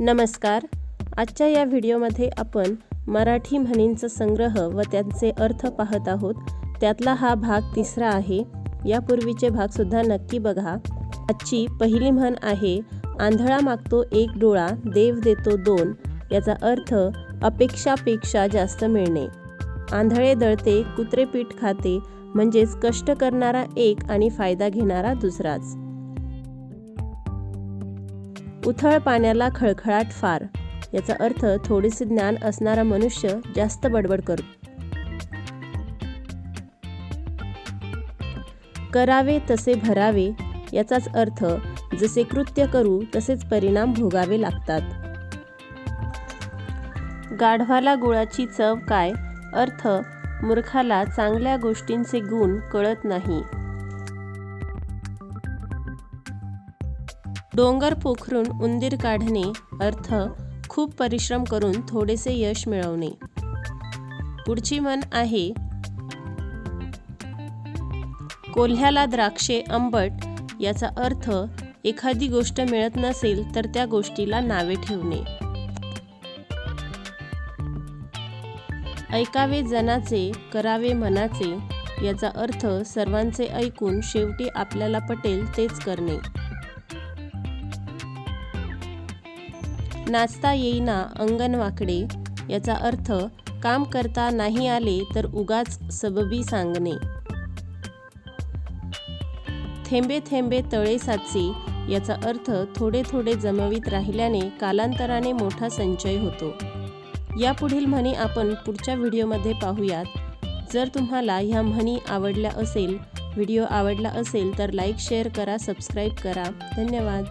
नमस्कार. आजच्या या व्हिडिओमध्ये आपण मराठी म्हणींचा संग्रह व त्यांचे अर्थ पाहत आहोत. त्यातला हा भाग तिसरा आहे. यापूर्वीचे भागसुद्धा नक्की बघा. आजची पहिली म्हण आहे आंधळा मागतो एक डोळा देव देतो दोन. याचा अर्थ अपेक्षापेक्षा जास्त मिळणे. आंधळे दळते कुत्रे पीठ खाते म्हणजेच कष्ट करणारा एक आणि फायदा घेणारा दुसराच. उथळ पाण्याला खळखळाट फार. याचा अर्थ थोडेसे ज्ञान असणारा मनुष्य जास्त बडबड करतो करावे तसे भरावे याचाच अर्थ जसे कृत्य करू तसेच परिणाम भोगावे लागतात. गाढवाला गुळाची चव काय? अर्थ मूर्खाला चांगल्या गोष्टींचे गुण कळत नाही. डोंगर पोखरून उंदीर काढणे अर्थ खूप परिश्रम करून थोडेसे यश मिळवणे. पुढची म्हण आहे कोल्ह्याला द्राक्षे आंबट याचा अर्थ एखादी गोष्ट मिळत नसेल तर त्या गोष्टीला नावे ठेवणे. ऐकावे जनाचे करावे मनाचे याचा अर्थ सर्वांचे ऐकून शेवटी आपल्याला पटेल तेच करणे. नाचता येईना अंगण वाकडे याचा अर्थ काम करता नाही आले तर उगाच सबबी सांगणे. थेंबे थेंबे तळे साचे याचा अर्थ थोडे थोडे जमवीत राहिल्याने कालांतराने मोठा संचय होतो. यापुढील म्हणी आपण पुढच्या व्हिडिओमध्ये पाहूयात. जर तुम्हाला ह्या म्हणी आवडल्या असेल व्हिडिओ आवडला असेल तर लाईक शेअर करा सबस्क्राईब करा. धन्यवाद.